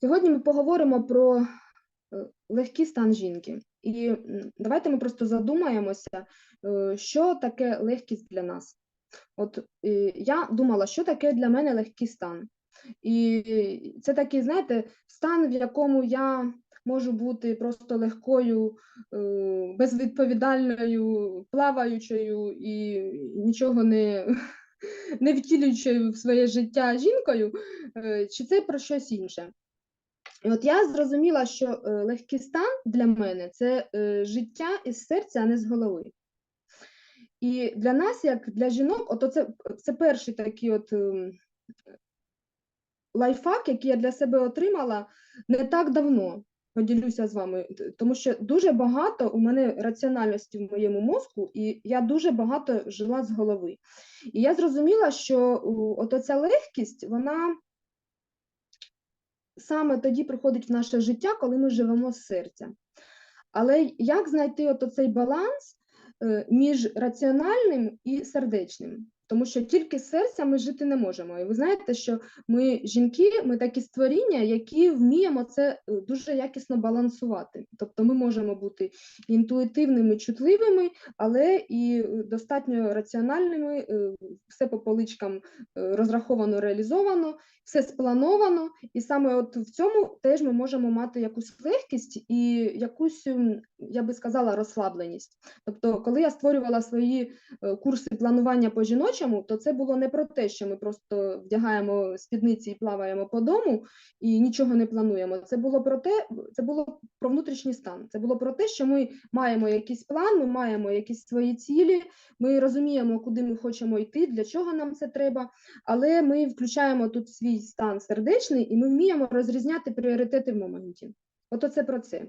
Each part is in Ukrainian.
Сьогодні ми поговоримо про е, легкий стан жінки. І давайте ми просто задумаємося, е, що таке легкість для нас. От е, я думала, що таке для мене легкий стан. І це такий, знаєте, стан, в якому я можу бути просто легкою, безвідповідальною, плаваючою і нічого не, не втілюючою в своє життя жінкою, чи це про щось інше. От я зрозуміла, що е, легкий стан для мене це е, життя із серця, а не з голови. І для нас, як для жінок, от це, це перший такий от ем, лайфхак, який я для себе отримала не так давно. Поділюся з вами, тому що дуже багато у мене раціональності в моєму мозку, і я дуже багато жила з голови. І я зрозуміла, що от оця легкість, вона саме тоді приходить в наше життя, коли ми живемо з серця. Але як знайти от оцей баланс е, між раціональним і сердечним? Тому що тільки серця ми жити не можемо. І ви знаєте, що ми жінки, ми такі створіння, які вміємо це е, дуже якісно балансувати. Тобто ми можемо бути інтуїтивними, чутливими, але і е, достатньо раціональними, е, все по поличкам розраховано, реалізовано, все сплановано, і саме от в цьому теж ми можемо мати якусь легкість і якусь, я би сказала, розслабленість. Тобто, коли я створювала свої курси планування по жіночому, то це було не про те, що ми просто вдягаємо спідниці і плаваємо по дому і нічого не плануємо. Це було про те, це було про внутрішній стан. Це було про те, що ми маємо якийсь план, ми маємо якісь свої цілі, ми розуміємо, куди ми хочемо йти, для чого нам це треба але ми включаємо тут свій стан сердечний і ми вміємо розрізняти пріоритети в моменті. От оце про це.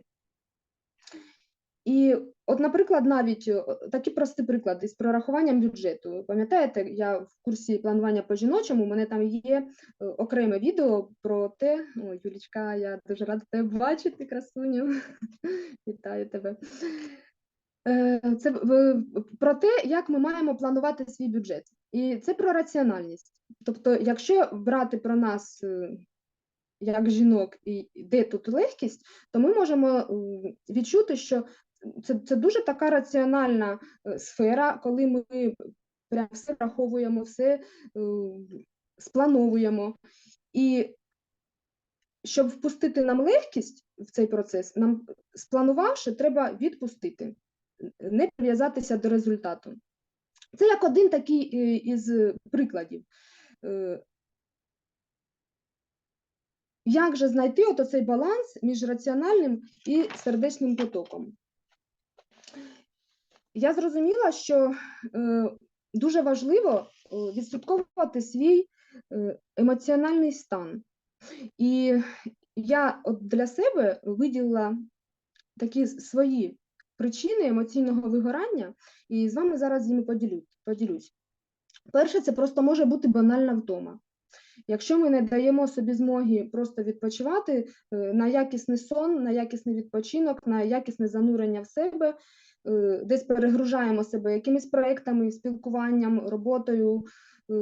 І, от, наприклад, навіть такі прості приклади з прорахуванням бюджету. Пам'ятаєте, я в курсі планування по жіночому, у мене там є е, окреме відео про те, о, Юлічка, я дуже рада тебе бачити, красуню. Вітаю тебе. Е, Це про те, як ми маємо планувати свій бюджет. І це про раціональність. Тобто, якщо брати про нас е, як жінок і де тут легкість, то ми можемо е, відчути, що це, це дуже така раціональна е, сфера, коли ми прям все враховуємо, все е, сплановуємо. І щоб впустити нам легкість в цей процес, нам спланувавши, треба відпустити, не прив'язатися до результату. Це як один такий е, із прикладів. Як же знайти оцей баланс між раціональним і сердечним потоком? Я зрозуміла, що е, дуже важливо е, відслідковувати свій е, емоціональний стан. І я от для себе виділила такі свої причини емоційного вигорання, і з вами зараз ними поділюсь. Перше, це просто може бути банальна втома. Якщо ми не даємо собі змоги просто відпочивати е, на якісний сон, на якісний відпочинок, на якісне занурення в себе, е, десь перегружаємо себе якимись проектами, спілкуванням, роботою, е,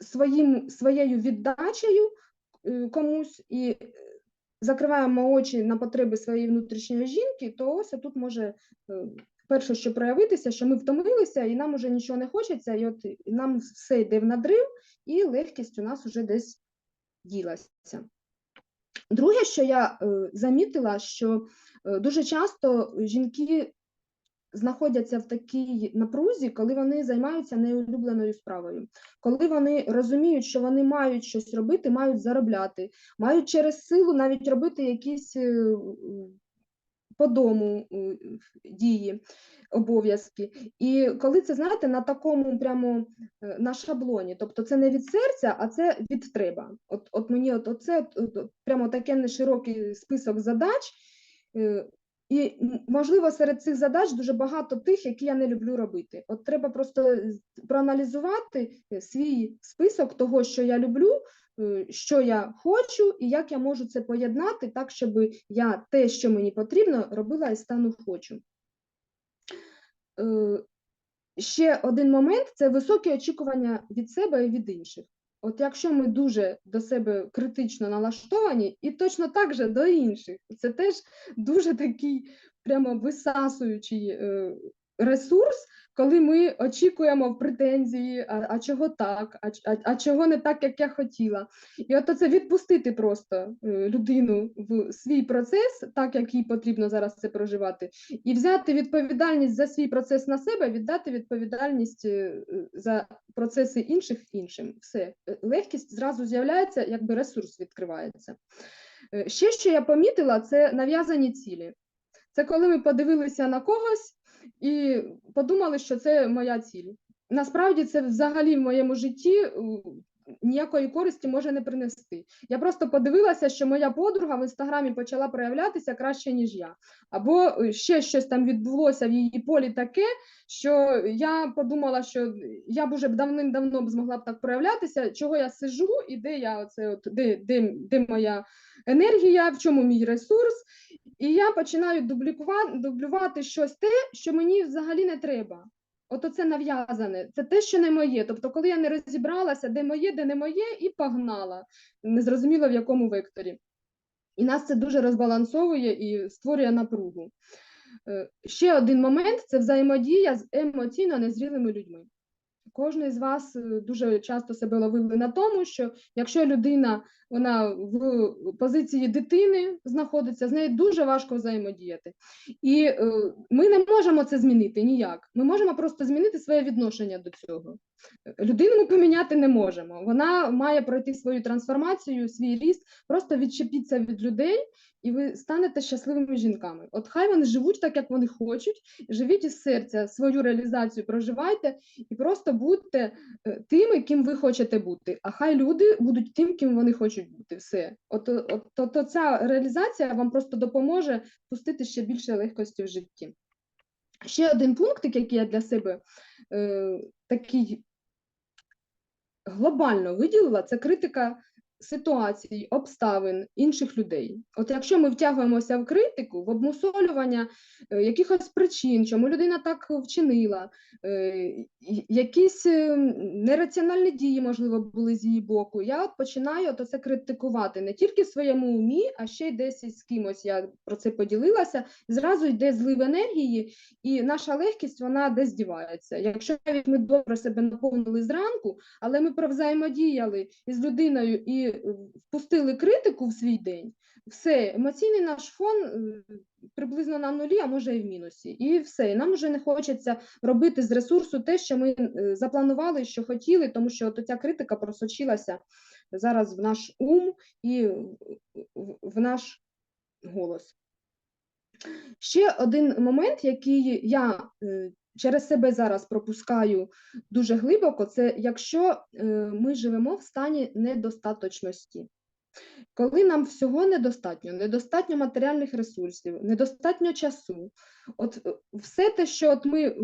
своїм, своєю віддачею комусь і закриваємо очі на потреби своєї внутрішньої жінки, то ось тут може перше, що проявитися, що ми втомилися, і нам уже нічого не хочеться, і от нам все йде в надрив, і легкість у нас уже десь ділася. Друге, що я е, замітила, що е, дуже часто жінки знаходяться в такій напрузі, коли вони займаються неулюбленою справою, коли вони розуміють, що вони мають щось робити, мають заробляти, мають через силу навіть робити якісь е, по дому е, дії, обов'язки. І коли це, знаєте, на такому прямо е, на шаблоні, тобто це не від серця, а це від треба. От, от мені от, от, от, от прямо таке неширокий список задач. е, І можливо серед цих задач дуже багато тих, які я не люблю робити. От треба просто проаналізувати свій список того, що я люблю, що я хочу, і як я можу це поєднати так, щоб я те, що мені потрібно, робила із стану хочу. Е, Ще один момент це високі очікування від себе і від інших. От якщо ми дуже до себе критично налаштовані, і точно так же до інших, це теж дуже такий прямо висасуючий е, ресурс, коли ми очікуємо претензії, а, а чого так, а, а, а чого не так, як я хотіла. І от це відпустити просто е, людину в свій процес, так як їй потрібно зараз це проживати, і взяти відповідальність за свій процес на себе, віддати відповідальність е, за процеси інших іншим. Все, Е, легкість зразу з'являється, якби ресурс відкривається. Ще що я помітила, це нав'язані цілі. Це коли ми подивилися на когось і подумали, що це моя ціль. Насправді це взагалі в моєму житті е, ніякої користі може не принести. Я просто подивилася, що моя подруга в інстаграмі почала проявлятися краще, ніж я. Або е, ще щось там відбулося в її полі таке, що я подумала, що я б уже давним-давно б змогла б так проявлятися, чого я сижу і де я оце, от, де, де, де моя енергія, в чому мій ресурс. І я починаю дублювати щось те, що мені взагалі не треба. От оце нав'язане, це те, що не моє. Тобто, коли я не розібралася, де моє, де не моє, і погнала, незрозуміло в якому векторі. І нас це дуже розбалансовує і створює напругу. Е, Ще один момент це взаємодія з емоційно незрілими людьми. Кожен з вас е, дуже часто себе ловили на тому, що якщо людина вона в позиції дитини знаходиться, з нею дуже важко взаємодіяти. І е, ми не можемо це змінити ніяк. Ми можемо просто змінити своє відношення до цього. Людину ми поміняти не можемо. Вона має пройти свою трансформацію, свій ріст, просто відчепіться від людей, і ви станете щасливими жінками. От хай вони живуть так, як вони хочуть, живіть із серця свою реалізацію, проживайте і просто будьте е, тими, ким ви хочете бути. А хай люди будуть тим, ким вони хочуть бути. Все. От, от, то, то ця реалізація вам просто допоможе пустити ще більше легкості в житті. Ще один пунктик, який я для себе е, такий глобально виділила, це критика ситуацій, обставин інших людей. От якщо ми втягуємося в критику, в обмусолювання е, якихось причин, чому людина так вчинила, е, якісь е, нераціональні дії, можливо, були з її боку, я от починаю то це критикувати не тільки в своєму умі, а ще й десь із кимось. Я про це поділилася. Зразу йде злив енергії, і наша легкість вона десь дівається. Якщо навіть ми добре себе наповнили зранку, але ми провзаємодіяли із людиною і е, впустили критику в свій день, все, емоційний наш фон е, приблизно на нулі, а може і в мінусі. І все. І нам вже не хочеться робити з ресурсу те, що ми е, запланували, що хотіли, тому що от ця критика просочилася зараз в наш ум і в наш голос. Ще один момент, який я е, через себе зараз пропускаю дуже глибоко, це якщо е, ми живемо в стані недостаточності. Коли нам всього недостатньо, недостатньо матеріальних ресурсів, недостатньо часу, от е, все те, що от ми е,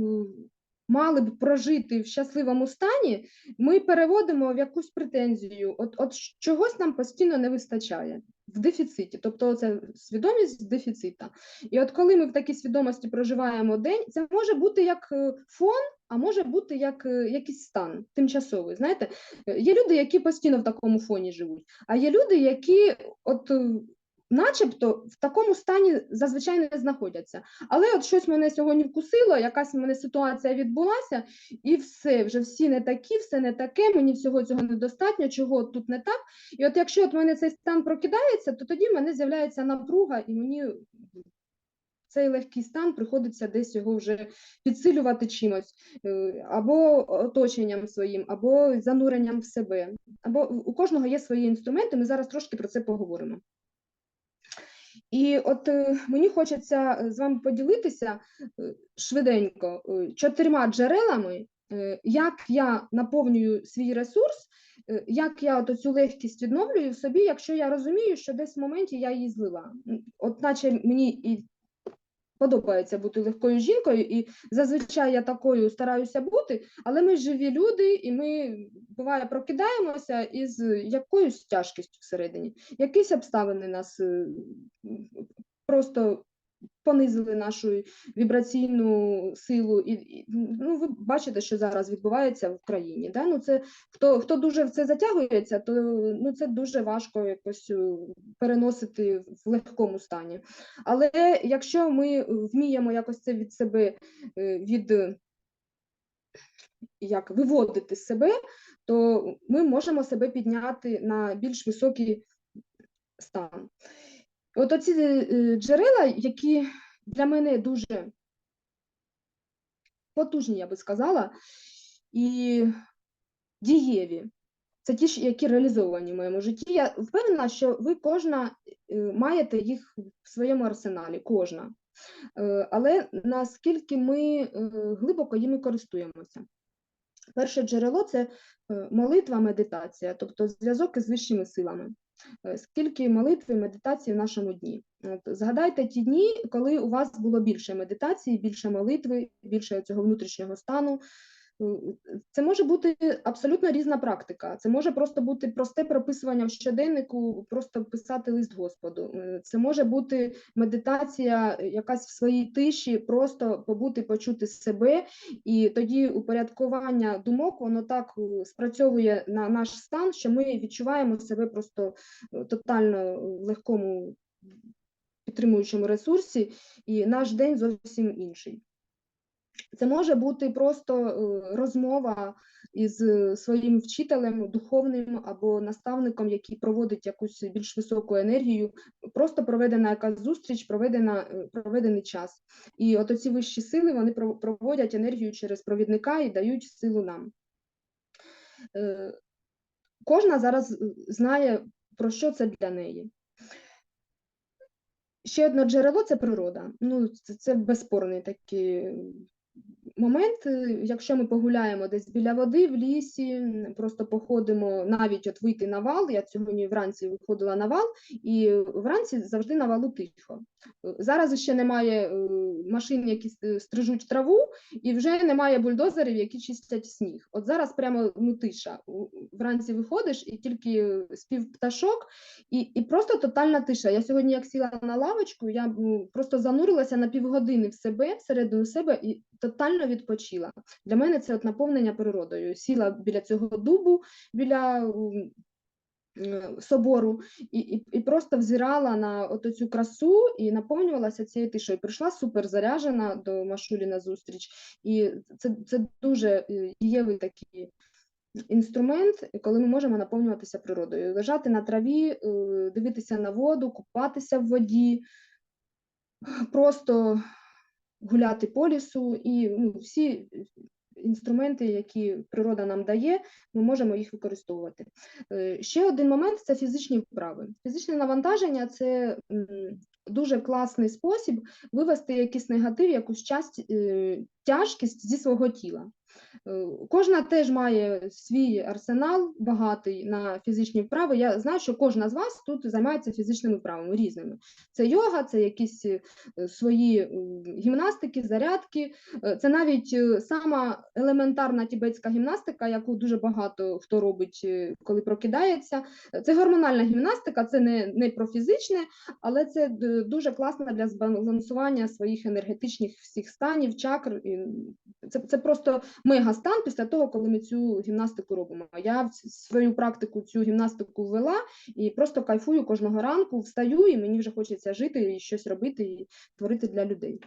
мали б прожити в щасливому стані, ми переводимо в якусь претензію. От, от чогось нам постійно не вистачає в дефіциті, тобто це свідомість дефіцита. І от коли ми в такій свідомості проживаємо день, це може бути як е, фон, а може бути як е, якийсь стан тимчасовий. Знаєте, Е, є люди, які постійно в такому фоні живуть, а є люди, які от. Начебто в такому стані зазвичай не знаходяться. Але от щось мене сьогодні вкусило, якась в мене ситуація відбулася, і все, вже всі не такі, все не таке, мені всього цього недостатньо, чого тут не так. І от якщо от мене цей стан прокидається, то тоді в мене з'являється напруга, і мені цей легкий стан приходиться десь його вже підсилювати чимось, е, або оточенням своїм, або зануренням в себе. Або у кожного є свої інструменти, ми зараз трошки про це поговоримо. І от е, мені хочеться е, з вами поділитися е, швиденько чотирма джерелами, як я наповнюю свій ресурс, як я от цю легкість відновлюю в собі, якщо я розумію, що десь в моменті я її злила. От наче мені і подобається бути легкою жінкою, і зазвичай я такою стараюся бути, але ми живі люди, і ми буває прокидаємося із якоюсь тяжкістю всередині. Якісь обставини нас е, просто понизили нашу вібраційну силу. І, і, ну, ви бачите, що зараз відбувається в країні. Да? Ну, це, хто, хто дуже в це затягується, то ну, це дуже важко якось е, переносити в легкому стані. Але якщо ми вміємо якось це від себе е, від як виводити себе, то ми можемо себе підняти на більш високий стан. От оці е, джерела, які для мене дуже потужні, я би сказала, і дієві. Це ті, які реалізовані в моєму житті. Я впевнена, що ви кожна е, маєте їх в своєму арсеналі, кожна. Е, Але наскільки ми глибоко їми користуємося? Перше джерело це молитва, медитація, тобто зв'язок із вищими силами. Е, скільки молитви, медитації в нашому дні. От, Згадайте ті дні, коли у вас було більше медитації, більше молитви, більше цього внутрішнього стану. Е, це може бути абсолютно різна практика. Це може просто бути просте прописування в щоденнику, просто писати лист Господу. Е, це може бути медитація, якась в своїй тиші, просто побути, почути себе, і тоді упорядкування думок воно так е, спрацьовує на наш стан, що ми відчуваємо себе просто тотально в легкому підтримуючому ресурсі, і наш день зовсім інший. Це може бути просто е, розмова із своїм вчителем, духовним або наставником, який проводить якусь більш високу енергію, просто проведена якась зустріч, проведена, е, проведений час. І от оці вищі сили вони проводять енергію через провідника і дають силу нам. Е, кожна зараз знає, про що це для неї. Ще одне джерело це природа. Ну, Це це безспорний такий момент, е, якщо ми погуляємо десь біля води в лісі, просто походимо навіть от вийти на вал. Я сьогодні вранці виходила на вал, і вранці завжди на валу тихо. Зараз ще немає е, машин, які стрижуть траву, і вже немає бульдозерів, які чистять сніг. От зараз прямо ну, тиша. Вранці виходиш і тільки спів пташок, і і просто тотальна тиша. Я сьогодні, як сіла на лавочку, я просто занурилася на півгодини в себе, всередину себе, і тотально відпочила. Для мене це от наповнення природою. Сіла біля цього дубу, біля собору, і і, і просто взирала на цю красу і наповнювалася цією тишою. Прийшла супер заряжена до Машулі на зустріч, і це, це дуже е, дієвий такий. Інструмент, коли ми можемо наповнюватися природою, лежати на траві, е, дивитися на воду, купатися в воді, просто гуляти по лісу, і ну, всі інструменти, які природа нам дає, ми можемо їх використовувати. Е, ще один момент це фізичні вправи. Фізичне навантаження це дуже класний спосіб вивести якийсь негатив, якусь часть, е, тяжкість зі свого тіла. Е, кожна теж має свій арсенал багатий на фізичні вправи. Я знаю, що кожна з вас тут займається фізичними вправами різними. Це йога, це якісь е, свої гімнастики, зарядки, це навіть сама елементарна тібетська гімнастика, яку дуже багато хто робить, коли прокидається. Це гормональна гімнастика, це не, не про фізичне, але це дуже класна для збалансування своїх енергетичних всіх станів, чакр. Це це просто мегастан після того, коли ми цю гімнастику робимо. Я в свою практику цю гімнастику ввела і просто кайфую кожного ранку, встаю, і мені вже хочеться жити і щось робити і творити для людей.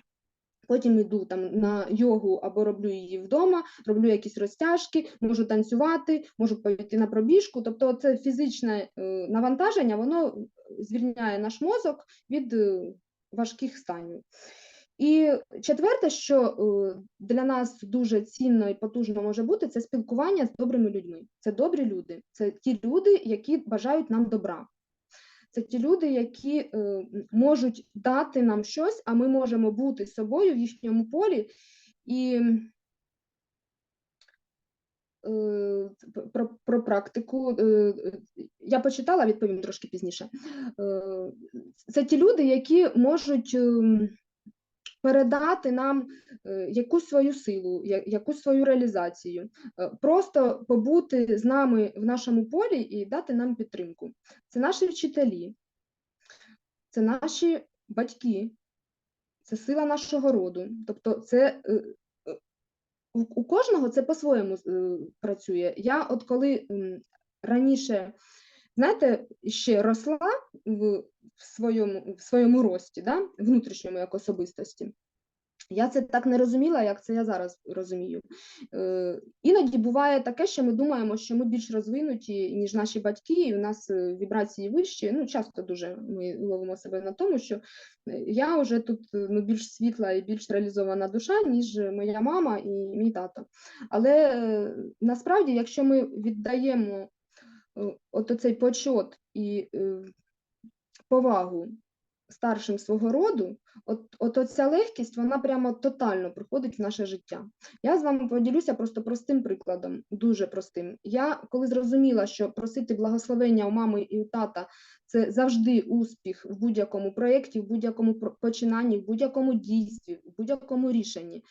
Потім йду там на йогу або роблю її вдома, роблю якісь розтяжки, можу танцювати, можу пойти на пробіжку. Тобто, це фізичне е, навантаження, воно звільняє наш мозок від е, важких станів. І четверте, що е, для нас дуже цінно і потужно може бути, це спілкування з добрими людьми. Це добрі люди, це ті люди, які бажають нам добра. Це ті люди, які е, можуть дати нам щось, а ми можемо бути собою в їхньому полі. І е, про про практику е, я почитала, відповім трошки пізніше. Е, це ті люди, які можуть. Е, передати нам е, якусь свою силу, якусь свою реалізацію, е, просто побути з нами в нашому полі і дати нам підтримку. Це наші вчителі, це наші батьки, це сила нашого роду. Тобто, це е, у, кожного це по-своєму працює. Я от коли раніше, знаєте, ще росла в, своєму, в своєму рості, да? внутрішньому як особистості. Я це так не розуміла, як це я зараз розумію. Е, іноді буває таке, що ми думаємо, що ми більш розвинуті, ніж наші батьки, і у нас е, вібрації вищі. Ну, часто дуже ми ловимо себе на тому, що е, я вже тут е, ну, більш світла і більш реалізована душа, ніж моя мама і мій тато. Але е, насправді, якщо ми віддаємо от оцей почот і е, повагу старшим свого роду, от, от легкість, вона прямо тотально приходить в наше життя. Я з вами поділюся просто простим прикладом, дуже простим. Я коли зрозуміла, що просити благословення у мами і у тата це завжди успіх в будь-якому проєкті, в будь-якому починанні, в будь-якому дійстві, в будь-якому рішенні.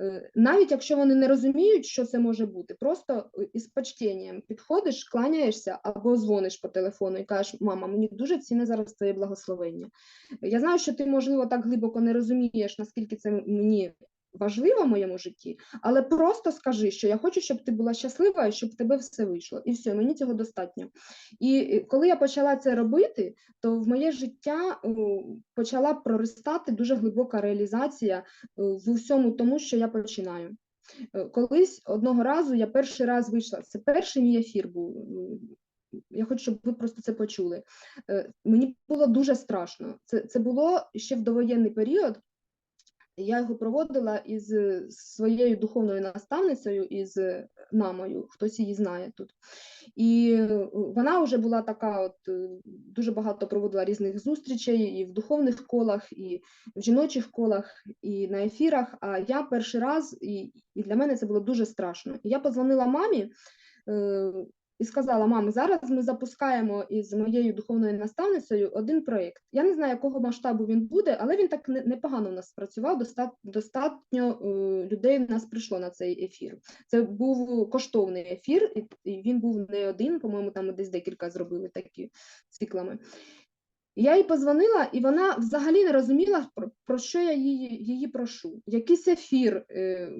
Е, Навіть якщо вони не розуміють, що це може бути, просто е, із почтенням підходиш, кланяєшся або дзвониш по телефону і кажеш, мама, мені дуже ціне зараз твоє благословення. Я знаю, що ти, можливо, так глибоко не розумієш, наскільки це мені важливо в моєму житті, але просто скажи, що я хочу, щоб ти була щаслива і щоб в тебе все вийшло. І все, мені цього достатньо. І е, коли я почала це робити, то в моє життя почала проростати дуже глибока реалізація е, в усьому тому, що я починаю. Е, Колись одного разу я перший раз вийшла. Це перший мій ефір був. Я хочу, щоб ви просто це почули. Е, Мені було дуже страшно. Це, це було ще в довоєнний період. Я його проводила із е, своєю духовною наставницею, із е, мамою, хтось її знає тут. І е, вона вже була така, от дуже багато проводила різних зустрічей і в духовних колах, і в жіночих колах, і на ефірах. А я перший раз, і, і для мене це було дуже страшно. І я подзвонила мамі. І сказала, мам, зараз ми запускаємо із моєю духовною наставницею один проєкт. Я не знаю, якого масштабу він буде, але він так непогано в нас спрацював. Достатньо, е, людей в нас прийшло на цей ефір. Це був коштовний ефір, і він був не один, по-моєму, там десь декілька зробили такі циклами. Я їй позвонила, і вона взагалі не розуміла, про, що я її, її прошу. Якийсь ефір. е,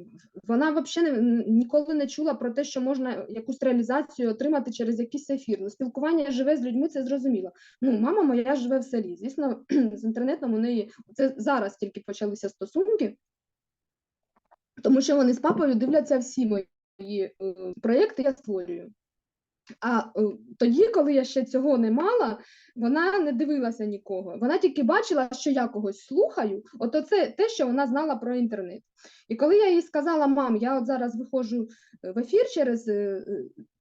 Вона взагалі не, ніколи не чула про те, що можна якусь реалізацію отримати через якийсь ефір. Ну, спілкування живе з людьми, це зрозуміло. Ну, мама моя живе в селі. Звісно, з інтернетом у неї це зараз тільки почалися стосунки, тому що вони з папою дивляться всі мої е, проєкти, я створюю. А е, тоді, коли я ще цього не мала, вона не дивилася нікого. Вона тільки бачила, що я когось слухаю. От це те, що вона знала про інтернет. І коли я їй сказала, мам, я от зараз виходжу е, в ефір через е,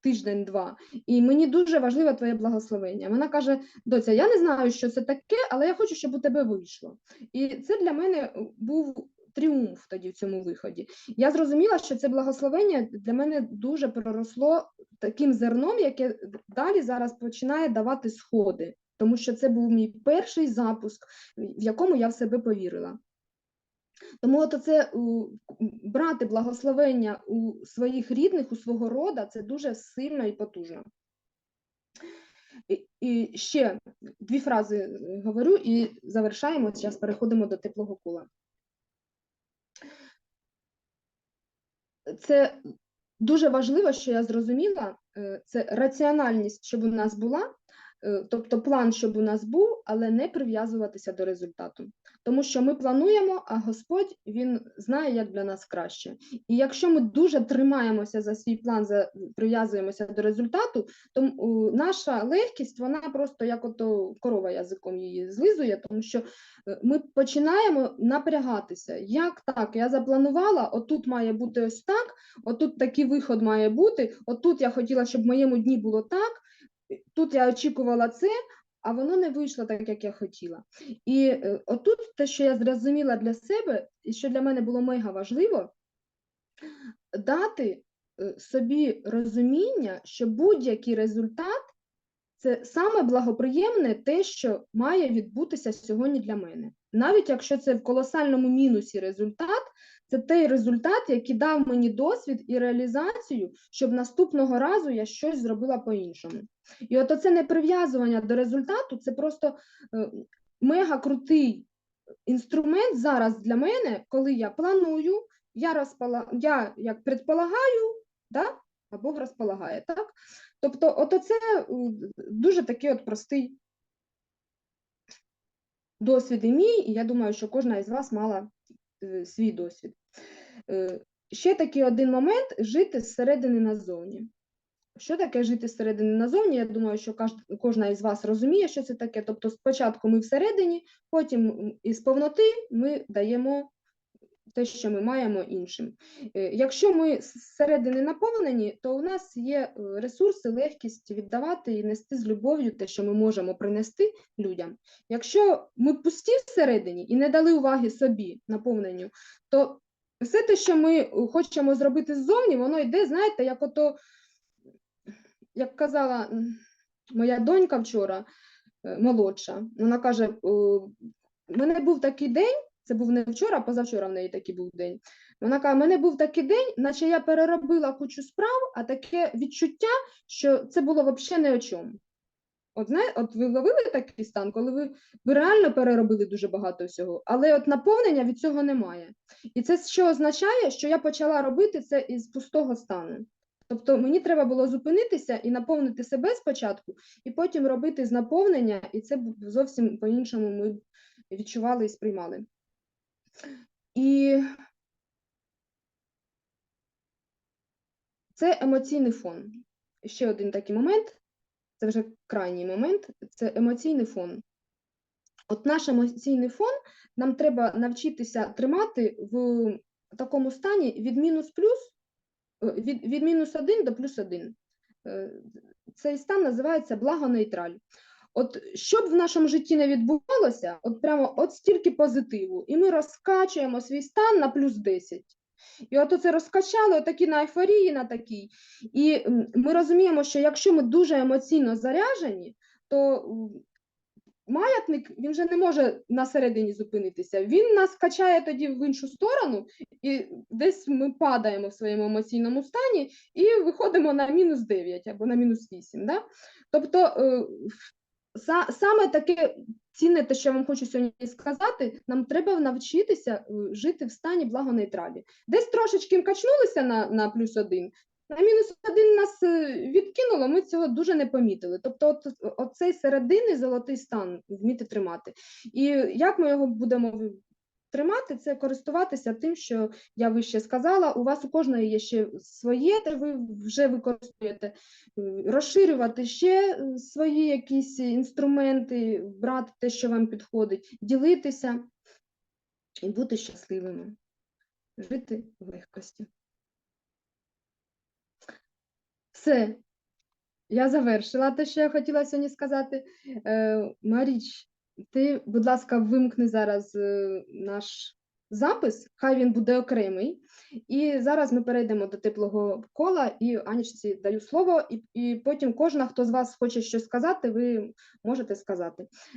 тиждень-два, і мені дуже важливе твоє благословення. Вона каже: Доця, я не знаю, що це таке, але я хочу, щоб у тебе вийшло. І це для мене був тріумф тоді в цьому виході. Я зрозуміла, що це благословення для мене дуже проросло таким зерном, яке далі зараз починає давати сходи, тому що це був мій перший запуск, в якому я в себе повірила. Тому от оце у, брати благословення у своїх рідних, у свого рода, це дуже сильно і потужно. І, ще дві фрази е, говорю і завершаємо. Зараз переходимо до теплого кола. Це дуже важливо, що я зрозуміла, е, це раціональність, щоб у нас була, тобто план, щоб у нас був, але не прив'язуватися до результату. Тому що ми плануємо, а Господь він знає, як для нас краще. І якщо ми дуже тримаємося за свій план, за, прив'язуємося до результату, то наша легкість, вона просто як ото корова язиком її злизує, тому що е, ми починаємо напрягатися. Як так? Я запланувала, отут має бути ось так, отут такий виход має бути, отут я хотіла, щоб в моєму дні було так, тут я очікувала це, а воно не вийшло так, як я хотіла. І е, отут те, що я зрозуміла для себе, і що для мене було мега важливо, дати е, собі розуміння, що будь-який результат це саме благоприємне те, що має відбутися сьогодні для мене. Навіть якщо це в колосальному мінусі результат, це той результат, який дав мені досвід і реалізацію, щоб наступного разу я щось зробила по-іншому. І от оце неприв'язування до результату це просто е, мега крутий інструмент зараз для мене, коли я планую, я розпала, я як предполагаю, да? а Бог розполагає, так? Тобто, от це дуже такий от простий досвід і мій, і я думаю, що кожна із вас мала е, свій досвід. Е, ще такий один момент жити зсередини назовні. Що таке жити зсередини назовні? Я думаю, що кожна із вас розуміє, що це таке. Тобто, спочатку ми всередині, потім із повноти ми даємо те, що ми маємо іншим. Е, Якщо ми зсередини наповнені, то у нас є е, ресурси, легкість віддавати і нести з любов'ю те, що ми можемо принести людям. Якщо ми пусті всередині і не дали уваги собі наповненню, то все те, що ми е, хочемо зробити ззовні, воно йде, знаєте, як ото, як казала моя донька вчора, молодша, вона каже: «О, в мене був такий день, це був не вчора, а позавчора в неї такий був день. Вона каже, в мене був такий день, наче я переробила кучу справ, а таке відчуття, що це було взагалі не о чому. От, знає, от ви ловили такий стан, коли ви, ви реально переробили дуже багато всього, але от наповнення від цього немає. І це що означає, що я почала робити це із пустого стану. Тобто мені треба було зупинитися і наповнити себе спочатку, і потім робити з наповнення, і це зовсім по-іншому ми відчували і сприймали. І це емоційний фон. Ще один такий момент, це вже крайній момент, це емоційний фон. От наш емоційний фон нам треба навчитися тримати в такому стані від мінус плюс, е, від, від мінус 1 до плюс 1. Цей стан називається благонейтраль. От що б в нашому житті не відбувалося, от прямо от стільки позитиву, і ми розкачуємо свій стан на плюс 10. І от це розкачали, отакі на ейфорії, на такій. І ми розуміємо, що якщо ми дуже емоційно заряжені, то маятник він вже не може на середині зупинитися. Він нас качає тоді в іншу сторону, і десь ми падаємо в своєму емоційному стані і виходимо на мінус 9 або на мінус 8. Да? Тобто е, саме таке цінне, те, що я вам хочу сьогодні сказати, нам треба навчитися е, жити в стані благонейтралі. Десь трошечки качнулися на, на плюс один, на мінус один нас е, відкинуло, ми цього дуже не помітили. Тобто, от, оцей серединний золотий стан вміти тримати. І як ми його будемо тримати, це користуватися тим, що я вище сказала. У вас у кожної є ще своє, де ви вже використовуєте, е, розширювати ще е, свої якісь інструменти, брати те, що вам підходить, ділитися і бути щасливими, жити в легкості. Все, я завершила те, що я хотіла сьогодні сказати. Е, Маріч, ти, будь ласка, вимкни зараз е, наш запис, хай він буде окремий. І зараз ми перейдемо до теплого кола, і Анічці даю слово, і, і потім кожна, хто з вас хоче щось сказати, ви можете сказати.